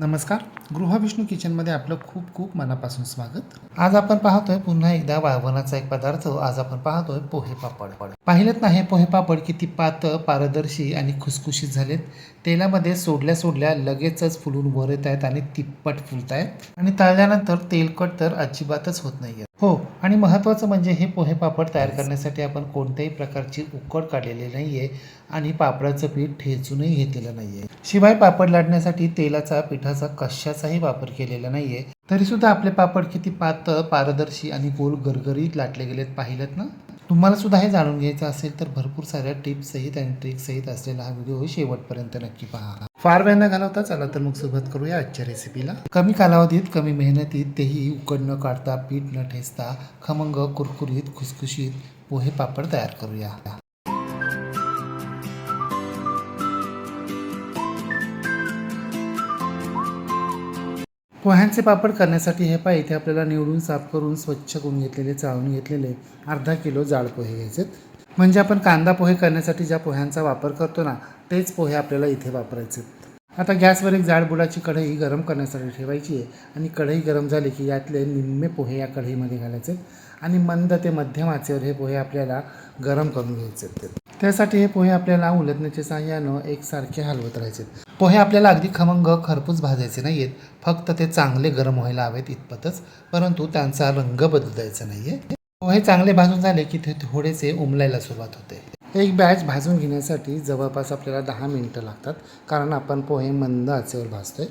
नमस्कार. गृहविष्णू किचनमध्ये आपलं खूप खूप मनापासून स्वागत. आज आपण पाहतोय पुन्हा एकदा वाळवणाचा एक पदार्थ. आज आपण पाहतोय पोहे पापड. पाहिलेत ना हे पोहे पापड किती पातळ पारदर्शी आणि खुसखुशीत झालेत. तेलामध्ये सोडल्या सोडल्या लगेचच फुलून वर येत आहेत आणि तिप्पट फुलत आहेत आणि तळल्यानंतर तेलकट तर अजिबातच होत नाहीये. हो आणि महत्त्वाचं म्हणजे हे पोहे पापड तयार करण्यासाठी आपण कोणत्याही प्रकारची उकड काढलेली नाहीये आणि पापडाचं पीठ ठेचूनही घेतलेलं नाहीये. शिवाय पापड लाटण्यासाठी तेलाचा पिठाचा कशाचाही वापर केलेला नाहीये. तरी सुद्धा आपले पापड किती पातळ पारदर्शी आणि गोल गरगरीत लाटले गेलेत पाहिलेत ना? तुम्हाला सुद्धा हे जाणून घ्यायचं असेल तर भरपूर साऱ्या टिप्स सहित आणि ट्रिक्स सहित असलेला हा व्हिडिओ शेवटपर्यंत नक्की पहा. फार वेळ न घालवता चला तर मग सुरुवात करूया आजच्या रेसिपीला कमी कालावधीत कमी मेहनतीत तेही उकड न काढता पीठ न ठेचता खमंग कुरकुरीत खुसखुशीत पोहे पापड तयार करूया. पोह्यांचे पापड करण्यासाठी हे पाय इथे आपल्याला निवडून साफ करून स्वच्छ करून घेतलेले चाळून घेतलेले अर्धा किलो जाड पोहे घ्यायचे म्हणजे आपण कांदा पोहे करण्यासाठी ज्या पोह्यांचा वापर करतो ना तेच पोहे आपल्याला इथे वापरायचे. आता गॅसवर एक जाडबुडाची कढई गरम करण्यासाठी ठेवायची आहे. आणि कढई गरम झाली की यातले निम्मे पोहे या कढईमध्ये घालायचे आणि मंद ते मध्यम आचेवर हे पोहे आपल्याला गरम करून घ्यायचे त्यासाठी हे पोहे आपल्याला उलटण्याच्या साह्यानं एकसारखे हलवत राहायचे पोहे आपल्याला अगदी खमंग खरपूस भाजायचे नाही आहेत फक्त ते चांगले गरम व्हायला हवेत इतपतच. परंतु त्यांचा रंग बदलायचा आहे पोहे चांगले भाजून झाले की ते थोडेसे उमलायला सुरुवात होते. एक बॅच भाजून घेण्यासाठी जवळपास आपल्याला दहा मिनटं लागतात. कारण आपण पोहे मंद आचेवर भाजतोय.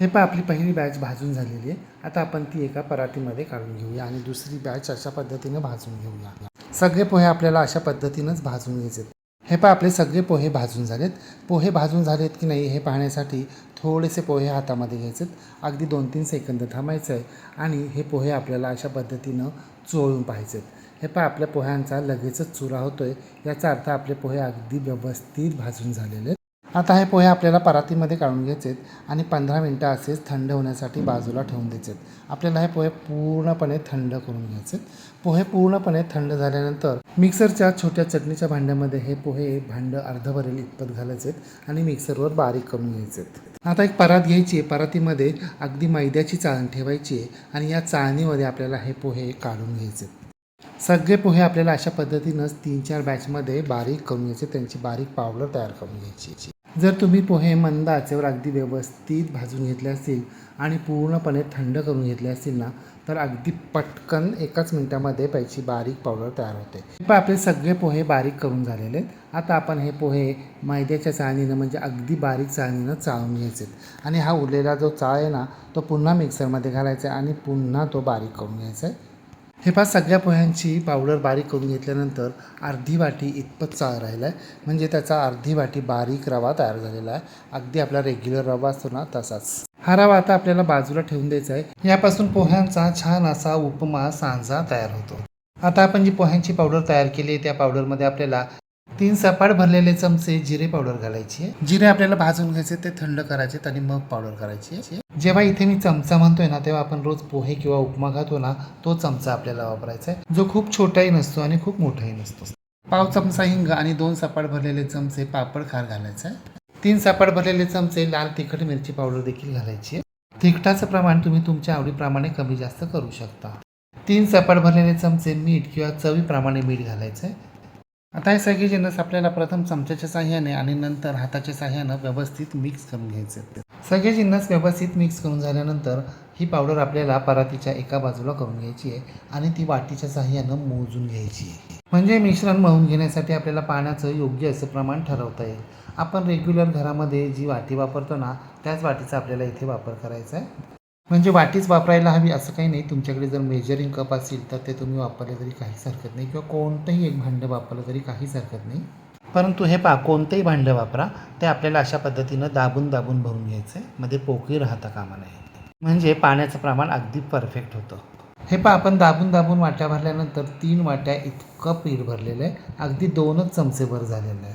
हे पण आपली पहिली बॅच भाजून झालेली आहे. आता आपण ती एका पराठीमध्ये काढून घेऊया आणि दुसरी बॅच अशा पद्धतीनं भाजून घेऊया. सगळे पोहे आपल्याला अशा पद्धतीनंच भाजून घ्यायचे हे पहा आपले सगळे पोहे भाजून झालेत. पोहे भाजून झालेत की नाही हे पाहण्यासाठी थोडेसे पोहे हातामध्ये घ्यायचेत. अगदी दोन तीन सेकंद थांबायचं आहे आणि हे पोहे आपल्याला अशा पद्धतीनं चोळून पाहायचेत. हे पहा आपल्या पोह्यांचा लगेचच चुरा होतोय. याचा अर्थ आपले पोहे अगदी व्यवस्थित भाजून झालेले आहेत. आता हे पोहे आपल्याला परातीमध्ये काढून घ्यायचेत आणि पंधरा मिनटं असेच थंड होण्यासाठी बाजूला ठेवून द्यायचेत आपल्याला हे पोहे पूर्णपणे थंड करून घ्यायचे पोहे पूर्णपणे थंड झाल्यानंतर मिक्सरच्या छोट्या चटणीच्या भांड्यामध्ये हे पोहे भांडं अर्धभरेल इतपत घालायचेत आणि मिक्सरवर बारीक करून घ्यायचेत आता एक परात घ्यायची आहे. परातीमध्ये अगदी मैद्याची चाळण ठेवायची आहे आणि या चाळणीमध्ये आपल्याला हे पोहे काढून घ्यायचे सगळे पोहे आपल्याला अशा पद्धतीनंच तीन चार बॅचमध्ये बारीक करून घ्यायचे. त्यांची बारीक पावडर तयार करून घ्यायची. जर तुम्ही पोहे मंद आचेवर अगदी व्यवस्थित भाजून घेतले असतील आणि पूर्णपणे थंड करून घेतले असतील ना तर अगदी पटकन एकाच मिनिटामध्ये त्याची बारीक पावडर तयार होते. पण आपले सगळे पोहे बारीक करून झालेले आहेत. आता आपण हे पोहे मैद्याच्या चाळणीनं म्हणजे अगदी बारीक चाळणीनं चाळून घ्यायचे आणि हा उरलेला जो चाळ आहे ना तो पुन्हा मिक्सरमध्ये घालायचा आहे आणि पुन्हा तो बारीक करून घ्यायचा आहे. हे पहा सगळ्या पोह्यांची पावडर बारीक करून घेतल्यानंतर अर्धी वाटी इतपत चाळ राहिला आहे म्हणजे त्याचा अर्धी वाटी बारीक रवा तयार झालेला आहे. अगदी आपला रेग्युलर रवा असतो ना तसाच. हा रवा आता आपल्याला बाजूला ठेवून द्यायचा आहे. यापासून पोह्यांचा छान असा उपमा सांजा तयार होतो. आता आपण जी पोह्यांची पावडर तयार केली आहे त्या पावडरमध्ये आपल्याला तीन सपाट भरलेले चमचे जिरे पावडर घालायची. आहे जिरे आपल्याला भाजून घ्यायचे ते थंड करायचे आणि मग पावडर करायची आहे जेव्हा इथे मी चमचा म्हणतोय ना तेव्हा आपण रोज पोहे किंवा उपमा खातो ना तो चमचा आपल्याला वापरायचा आहे. जो खूप छोटाही नसतो आणि खूप मोठाही नसतो. पाव चमचा हिंग आणि दोन सपाट भरलेले चमचे पापड खार घालायचा. आहे तीन सपाट भरलेले चमचे लाल तिखट मिरची पावडर देखील घालायची. तिखटाचं प्रमाण तुम्ही तुमच्या आवडीप्रमाणे कमी जास्त करू शकता. तीन सपाट भरलेले चमचे मीठ किंवा चवीप्रमाणे मीठ घालायचं आहे आता हे सगळे जिन्नस आपल्याला प्रथम चमच्याच्या साह्याने आणि नंतर हाताच्या साह्यानं व्यवस्थित मिक्स करून घ्यायचे सगळे जिन्नस व्यवस्थित मिक्स करून झाल्यानंतर ही पावडर आपल्याला परातीच्या एका बाजूला करून घ्यायची आहे आणि ती वाटीच्या साह्यानं मोजून घ्यायची आहे. म्हणजे मिश्रण मळून घेण्यासाठी आपल्याला पाण्याचं योग्य असं प्रमाण ठरवता येईल. आपण रेग्युलर घरामध्ये जी वाटी वापरतो ना त्याच वाटीचा आपल्याला इथे वापर करायचा आहे. म्हणजे वाटीच वापरायला हवी असं काही नाही. तुमच्याकडे जर मेजरिंग कप असेल तर ते तुम्ही वापरले तरी काहीच हरकत नाही. किंवा कोणतंही एक भांडं वापरलं तरी काहीच हरकत नाही. परंतु हे पा कोणतंही भांडं वापरा ते आपल्याला अशा पद्धतीनं दाबून दाबून भरून घ्यायचं आहे मध्ये पोकळी राहता कामा नये. म्हणजे पाण्याचं प्रमाण अगदी परफेक्ट होतं. हे पा आपण दाबून दाबून वाट्या भरल्यानंतर तीन वाट्या इतकं पीठ भरलेलं आहे. अगदी दोनच चमचेभर झालेलं आहे.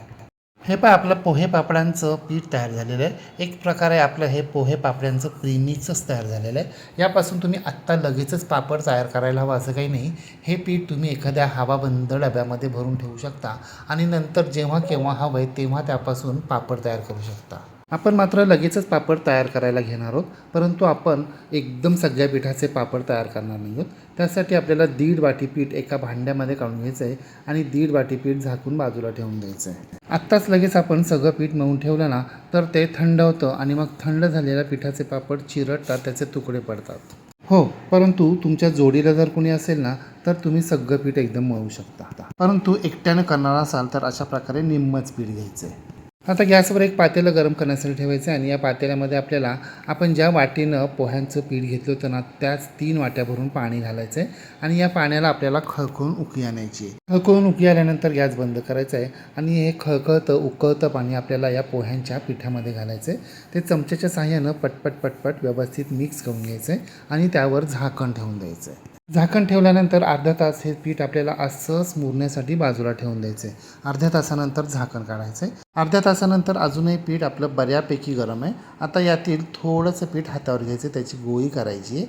हे पहा आपलं पोहे पापडांचं पीठ तयार झालेलं आहे. एक प्रकारे आपलं हे पोहे पापड्यांचं प्रीमिक्सच तयार झालेलं आहे. यापासून तुम्ही आत्ता लगेचच पापड तयार करायला हवं असं काही नाही. हे पीठ तुम्ही एखाद्या हवाबंद डब्यामध्ये भरून ठेवू शकता आणि नंतर जेव्हा केव्हा हवं आहे तेव्हा त्यापासून पापड तयार करू शकता. आपण मात्र लगेचच पापड तयार करायला घेणार आहोत परंतु आपण एकदम सगळ्या पिठाचे पापड तयार करणार नाही आहोत. त्यासाठी आपल्याला दीड वाटी पीठ एका भांड्यामध्ये काढून घ्यायचं आहे आणि दीड वाटी पीठ झाकून बाजूला ठेवून द्यायचं आहे. आत्ताच लगेच आपण सगळं पीठ मळून ठेवलं ना तर ते थंड होतं आणि मग थंड झालेल्या पिठाचे पापड चिरटतात त्याचे तुकडे पडतात. हो परंतु तुमच्या जोडीला जर कोणी असेल ना तर तुम्ही सगळं पीठ एकदम मळू शकता. परंतु एकट्यानं करणार असाल तर अशा प्रकारे निम्मच पीठ घ्यायचं आहे. आता गॅसवर एक पातेलं गरम करण्यासाठी ठेवायचं आहे आणि या पातेल्यामध्ये आपल्याला आपण ज्या वाटीनं पोह्यांचं पीठ घेतलं होतं ना त्याच तीन वाट्या भरून पाणी घालायचं आहे आणि या पाण्याला आपल्याला खळखळून उकळी आणायची खळखळून उकळी आल्यानंतर गॅस बंद करायचा आहे आणि हे खळखळतं उकळतं पाणी आपल्याला या पोह्यांच्या पिठामध्ये घालायचं आहे. ते चमच्याच्या साह्यानं पटपट पटपट व्यवस्थित मिक्स करून घ्यायचं आहे आणि त्यावर झाकण ठेवून द्यायचं आहे. झाकण ठेवल्यानंतर अर्धा तास हे पीठ आपल्याला असंच मुरण्यासाठी बाजूला ठेवून द्यायचं. आहे अर्ध्या तासानंतर झाकण काढायचं. आहे अर्ध्या तासानंतर अजूनही पीठ आपलं बऱ्यापैकी गरम आहे. आता यातील थोडंसं पीठ हातावर घ्यायचं त्याची गोळी करायची आहे.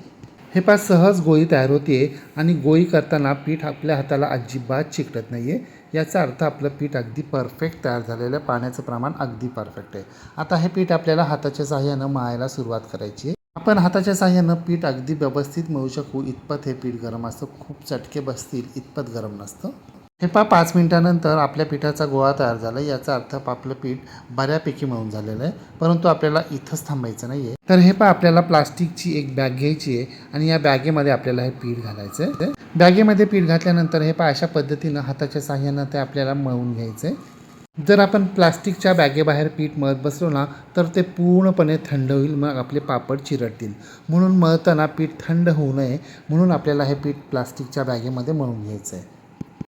हे पाच सहज गोळी तयार होते आणि गोळी करताना पीठ आपल्या हाताला अजिबात चिकटत नाही आहे याचा अर्थ आपलं पीठ अगदी परफेक्ट तयार झालेलं आहे. पाण्याचं प्रमाण अगदी परफेक्ट आहे. आता हे पीठ आपल्याला हाताच्या साह्यानं मळायला सुरुवात करायची आहे. आपण हाताच्या साह्यानं पीठ अगदी व्यवस्थित मळू शकू. इतपत हे पीठ गरम असतं. खूप चटके बसतील. इतपत गरम नसतं. हे पा पाच मिनिटानंतर आपल्या पिठाचा गोळा तयार झाला. याचा अर्थ आपलं पीठ बऱ्यापैकी मळून झालेलं आहे. परंतु आपल्याला इथंच थांबायचं नाही आहे तर हे पा आपल्याला प्लास्टिकची एक बॅग घ्यायची आहे आणि या बॅगेमध्ये आपल्याला हे पीठ घालायचं आहे. बॅगेमध्ये पीठ घातल्यानंतर हे पा अशा पद्धतीनं हाताच्या साह्यानं ते आपल्याला मळून घ्यायचं आहे. जर आपण प्लास्टिकच्या बॅगेबाहेर पीठ मळत बसलो ना तर ते पूर्णपणे थंड होईल मग आपले पापड चिरडतील. म्हणून मळताना पीठ थंड होऊ नये म्हणून आपल्याला हे पीठ प्लास्टिकच्या बॅगेमध्ये मळून घ्यायचं आहे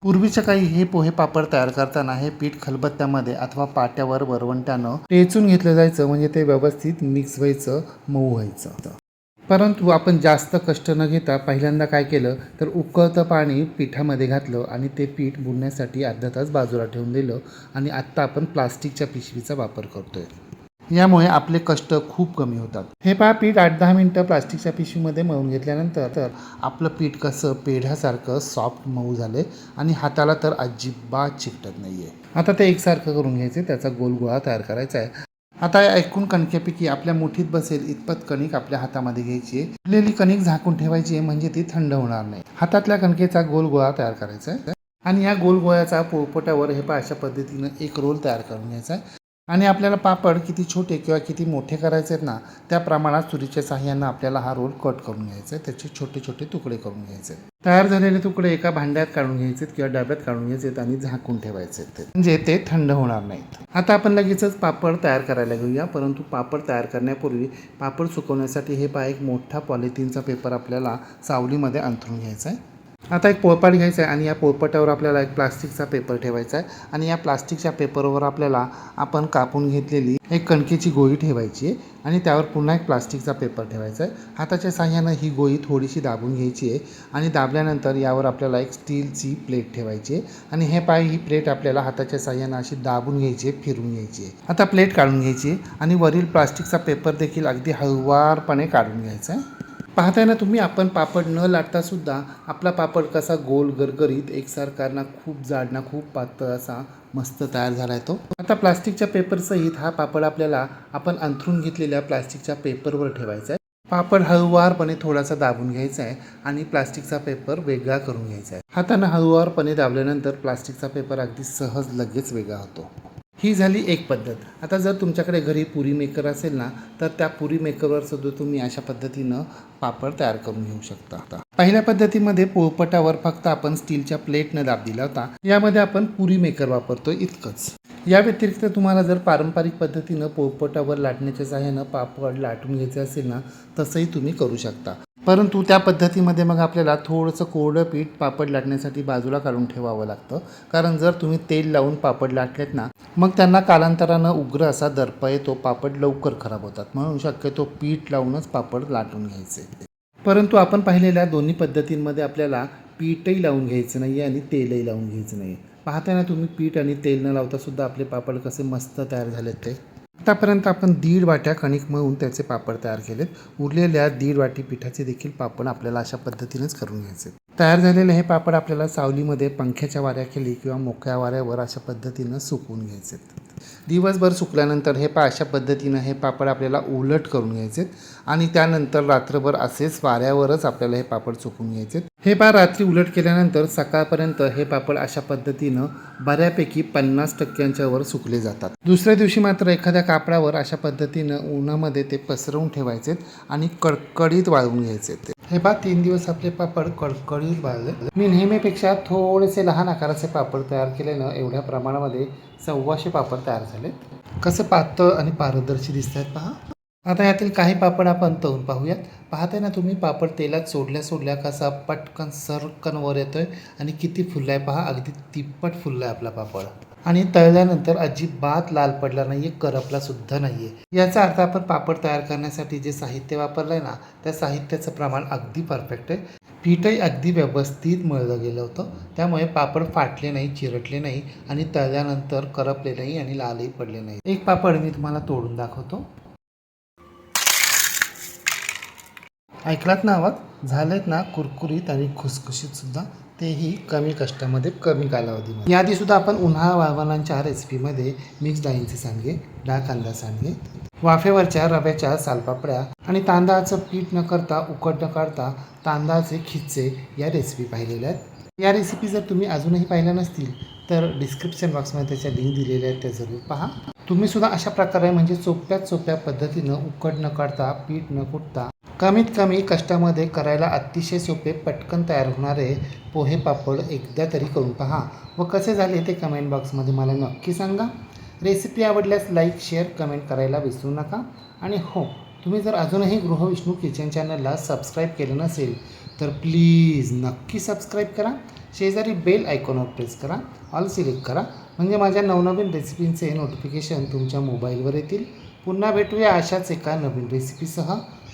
पूर्वीच्या काही हे पोहे पापड तयार करताना हे पीठ खलबत्त्यामध्ये अथवा पाट्यावर वरवंट्यानं टेचून घेतलं जायचं म्हणजे ते व्यवस्थित मिक्स व्हायचं मऊ व्हायचं. परंतु आपण जास्त कष्ट न घेता पहिल्यांदा काय केलं तर उकळतं पाणी पिठामध्ये घातलं आणि ते पीठ बुडण्यासाठी अर्धा तास बाजूला ठेवून दिलं आणि आत्ता आपण प्लास्टिकच्या पिशवीचा वापर करतोय. यामुळे आपले कष्ट खूप कमी होतात. हे पहा पीठ आठ दहा मिनटं प्लास्टिकच्या पिशवीमध्ये मळून घेतल्यानंतर तर आपलं पीठ कसं पेढ्यासारखं सॉफ्ट मऊ झालं आणि हाताला तर अजिबात चिकटत नाही आहे आता ते एकसारखं करून घ्यायचं त्याचा गोल गोळा तयार करायचा आहे. आता या ऐकून कणकेपैकी आपल्या मुठीत बसेल इतपत कणिक आपल्या हातामध्ये घ्यायची आहे. उरलेली कणिक झाकून ठेवायची आहे म्हणजे ती थंड होणार नाही. हातातल्या कणकेचा गोल गोळा तयार करायचा आहे. आणि या गोल गोळ्याचा पोळपटावर हे पहा अशा पद्धतीनं एक रोल तयार करून घ्यायचा आहे. आणि आपल्याला पापड किती छोटे किंवा किती मोठे करायचे आहेत ना त्या प्रमाणात सुरीच्या साह्यानं आपल्याला हा रोल कट करून घ्यायचा आहे. त्याचे छोटे छोटे तुकडे करून घ्यायचे तयार झालेले तुकडे एका भांड्यात काढून घ्यायचे किंवा डब्यात काढून घ्यायचे आणि झाकून ठेवायचे आहेत ते. म्हणजे ते थंड होणार नाहीत. आता आपण लगेचच पापड तयार करायला घेऊया परंतु पापड तयार करण्यापूर्वी पापड सुकवण्यासाठी हे पहा एक मोठा पॉलिथिनचा पेपर आपल्याला सावलीमध्ये अंथरून घ्यायचा आहे. आता एक पोळपाट घ्यायचा आहे आणि या पोळपाटावर आपल्याला एक प्लास्टिकचा पेपर ठेवायचा आहे. आणि या प्लास्टिकच्या पेपरवर आपल्याला आपण कापून घेतलेली एक कणकेची गोळी ठेवायची आहे. आणि त्यावर पुन्हा एक प्लास्टिकचा पेपर ठेवायचा आहे. हाताच्या साह्यानं ही गोळी थोडीशी दाबून घ्यायची आहे. आणि दाबल्यानंतर यावर आपल्याला एक स्टीलची प्लेट ठेवायची आहे. आणि हे पाय ही प्लेट आपल्याला हाताच्या साह्यानं अशी दाबून घ्यायची आहे फिरून घ्यायची आहे. आता प्लेट काढून घ्यायची आहे. आणि वरील प्लास्टिकचा पेपर देखील अगदी हळुवारपणे काढून घ्यायचा आहे. पाहताय ना तुम्ही आपण पापड न लाटतासुद्धा आपला पापड कसा गोल गरगरीत एकसारखाना खूप जाड ना खूप पातळ असा मस्त तयार झाला आहे तो. आता प्लास्टिकच्या पेपरसहित हा पापड आपल्याला आपण अंथरून घेतलेल्या प्लास्टिकच्या पेपरवर ठेवायचा आहे. पापड हळुवारपणे थोडासा दाबून घ्यायचा आहे आणि प्लास्टिकचा पेपर वेगळा करून घ्यायचा आहे. हातानं हळुवारपणे दाबल्यानंतर प्लास्टिकचा पेपर अगदी सहज लगेच वेगळा होतो. ही झाली एक पद्धत. आता जर तुमच्याकडे घरी पुरी मेकर असेल ना तर त्या पुरी मेकरवर सुद्धा तुम्ही अशा पद्धतीनं पापड तयार करून घेऊ शकता. आता पहिल्या पद्धतीमध्ये पोळपटावर फक्त आपण स्टीलच्या प्लेटनं दाब दिला होता. यामध्ये आपण पुरी मेकर वापरतो इतकंच. या व्यतिरिक्त तुम्हाला जर पारंपरिक पद्धतीनं पोळपटावर लाटण्याच्या सहाय्यानं पापड लाटून घ्यायचे असेल ना तसंही तुम्ही करू शकता. परंतु त्या पद्धतीमध्ये मग आपल्याला थोडंसं कोरडं पीठ पापड लाटण्यासाठी बाजूला काढून ठेवावं लागतं. कारण जर तुम्ही तेल लावून पापड लाटलेत ना मग त्यांना कालांतरानं उग्र असा दर्प येतो पापड लवकर खराब होतात. म्हणून शक्यतो पीठ लावूनच पापड लाटून घ्यायचे. परंतु आपण पाहिलेल्या दोन्ही पद्धतींमध्ये आपल्याला पीठही लावून घ्यायचं नाही आणि तेलही लावून घ्यायचं नाही पाहताना तुम्ही पीठ आणि तेल न लावता सुद्धा आपले पापड कसे मस्त तयार झालेत ते. आतापर्यंत आपण दीड वाट्या कणिक मळून त्याचे पापड तयार केलेत. उरलेल्या दीड वाटी पिठाचे देखील पापड आपल्याला अशा पद्धतीनेच करून घ्यायचे. तयार झालेले हे पापड आपल्याला सावलीमध्ये पंख्याच्या वाऱ्याखाली किंवा मोकळ्या वाऱ्यावर अशा पद्धतीनं सुकवून घ्यायचे दिवसभर सुकल्यानंतर हे पा अशा पद्धतीनं हे पापड आपल्याला उलट करून घ्यायचे आणि त्यानंतर रात्रभर असेच वाऱ्यावरच आपल्याला हे पापड सुकून घ्यायचे हे पा रात्री उलट केल्यानंतर सकाळपर्यंत हे पापड अशा पद्धतीनं बऱ्यापैकी पन्नास टक्क्यांच्या वर सुकले जातात. दुसऱ्या दिवशी मात्र एखाद्या कापडावर अशा पद्धतीनं उन्हामध्ये ते पसरवून ठेवायचे आणि कडकडीत वाळवून घ्यायचे ते. हे पहा तीन दिवस आपले पापड कडकडीत वाळले. मी नेहमीपेक्षा थोडेसे लहान आकाराचे पापड तयार केल्यानं एवढ्या प्रमाणामध्ये सव्वाशे पापड तयार झाले. कसं पातळ आणि पारदर्शी दिसत आहेत पहा. आता यातील काही पापड आपण तळून पाहूयात. पाहताय ना तुम्ही पापड तेलात सोडल्या सोडल्या कसा पटकन सरकन वर येतोय आणि किती फुललाय पहा. अगदी तिप्पट फुललाय आपला पापड. आणि तळल्यानंतर अजिबात लाल पडला नाही आहे करपलासुद्धा नाही आहे याचा अर्थ आपण पापड तयार करण्यासाठी जे साहित्य वापरलं आहे ना त्या साहित्याचं प्रमाण अगदी परफेक्ट आहे. पीठही अगदी व्यवस्थित मळलं गेलं होतं. त्यामुळे पापड फाटले नाही चिरटले नाही आणि तळल्यानंतर करपले नाही आणि लालही पडले नाही. एक पापड मी तुम्हाला तोडून दाखवतो. ऐकलात ना आवाज? झालेत ना कुरकुरीत आणि खुसखुशीत सुद्धा तेही कमी कष्टामध्ये कमी कालावधीमध्ये. याआधी सुद्धा आपण उन्हाळा वाळवणांच्या रेसिपीमध्ये मिक्स डाळींचे सांडगे डाळ कांदा सांडगे वाफेवरच्या रव्याच्या सालपापड्या आणि तांदळाचं पीठ न करता उकड न काढता तांदळाचे खिच्चे या रेसिपी पाहिलेल्या आहेत. या रेसिपी जर तुम्ही अजूनही पाहिल्या नसतील तर डिस्क्रिप्शन बॉक्समध्ये त्याच्या लिंक दिलेल्या आहेत त्या जरूर पहा. तुम्ही सुद्धा अशा प्रकारे म्हणजे सोप्यात सोप्या पद्धतीनं उकड न काढता पीठ न कुटता कमीत कमी कष्टामध्ये करायला अतिशय सोपे पटकन तयार होणारे पोहे पापड एकदा तरी करून पहा. व कसे झाले ते कमेंट बॉक्समध्ये मला नक्की सांगा. रेसिपी आवडल्यास लाईक शेअर कमेंट करायला विसरू नका. आणि हो तुम्ही जर अजूनही गृहविष्णू किचन चॅनलला सबस्क्राईब केलं नसेल तर प्लीज नक्की सबस्क्राईब करा. शेजारी बेल आयकॉनवर प्रेस करा. ऑल सिलेक्ट करा. म्हणजे माझ्या नवनवीन रेसिपींचे नोटिफिकेशन तुमच्या मोबाईलवर येतील. पुन्हा भेटूया अशाच एका नवीन रेसिपीसह